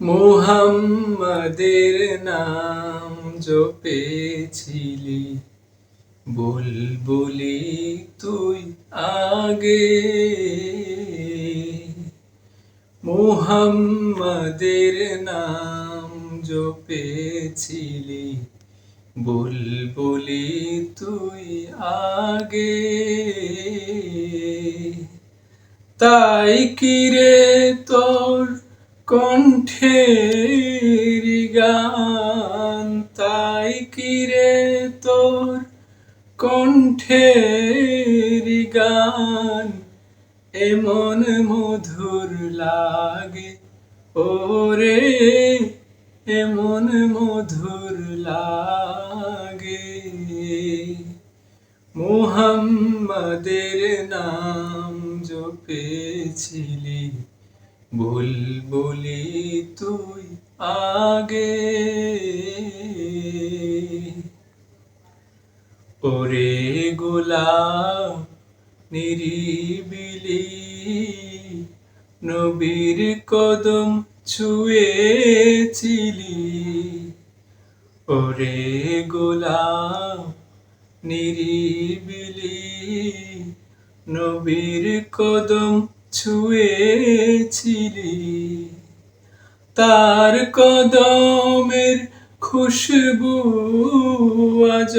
মোহাম্মদের নাম জপেছিলি। বুলবুলি তুই আগে। মোহাম্মদের নাম জপেছিলি। বুলবুলি তুই আগে। তাই কিরে তোর কণ্ঠের গান, তাই কিরে তোর কণ্ঠের গান? এমন মধুর লাগে, ওরে, এমন মধুর লাগে। মুহাম্মাদের নাম জপেছিলি বুলবুলি তুই আগে। ওরে গোলাপ নিরিবিলি নবীর কদম ছুঁয়েছিলি। ওরে গোলাপ নিরিবিলি নবীর কদম ছুঁয়েছিলি। তার কদমের খুশবু আজ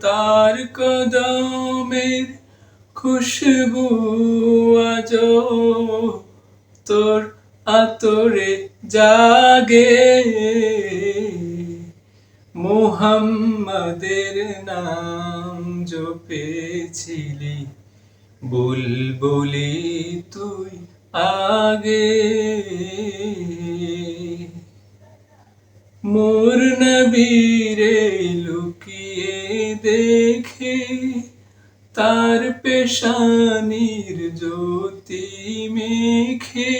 তার কদমের খুশবু আজ তোর আতরে জাগে। মোহাম্মদের নাম জপেছিলি। বুলবুলি তুই আগে। মোর নবীরে লুকিয়ে দেখে, তার পেশানির জ্যোতি মেখে।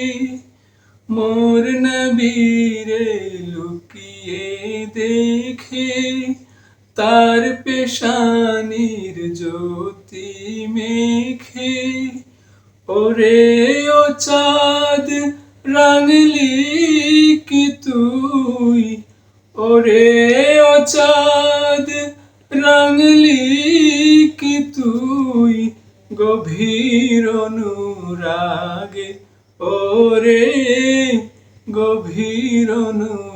মোর নবীরে লুকিয়ে দেখে তার পেশানির জ্যোতি মেখে ওরে ও চাঁদ, রাঙলি কি তুই? ওরে ও চাঁদ, রাঙলি কি তুই? গভীর অনুরাগে ওরে, গভীর অনুরাগে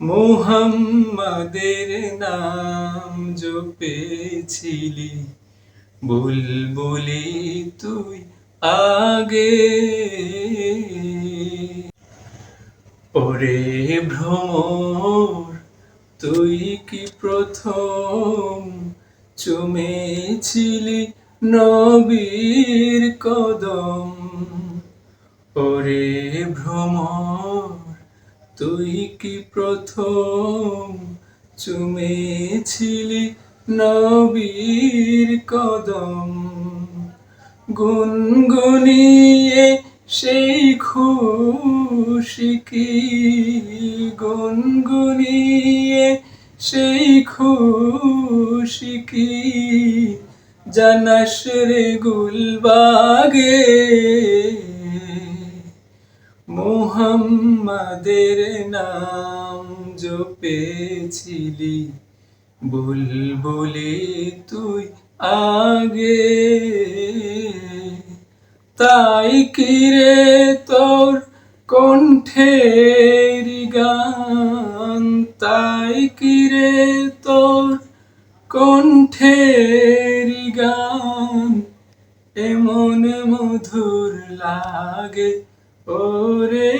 মোহাম্মদের নাম জপেছিলি। বুলবুলি তুই আগে। ওরে ভ্রমর, তুই কি প্রথম চুমেছিলি নবীর কদম? ওরে ভ্রমর তুই কি প্রথম চুমেছিলি নবীর কদম? গুনগুনিয়ে সেই খুশি কি? গুনগুনিয়ে সেই খুশি কি? জানাস রে গুলবাগে মোহাম্মদের নাম জপেছিলি। বুলবুলি তুই আগে। তাই কিরে তোর কণ্ঠের গান? তাই কিরে তোর কণ্ঠের গান? এমন মধুর লাগে ওরে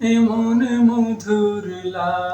এমন মধুর লাগে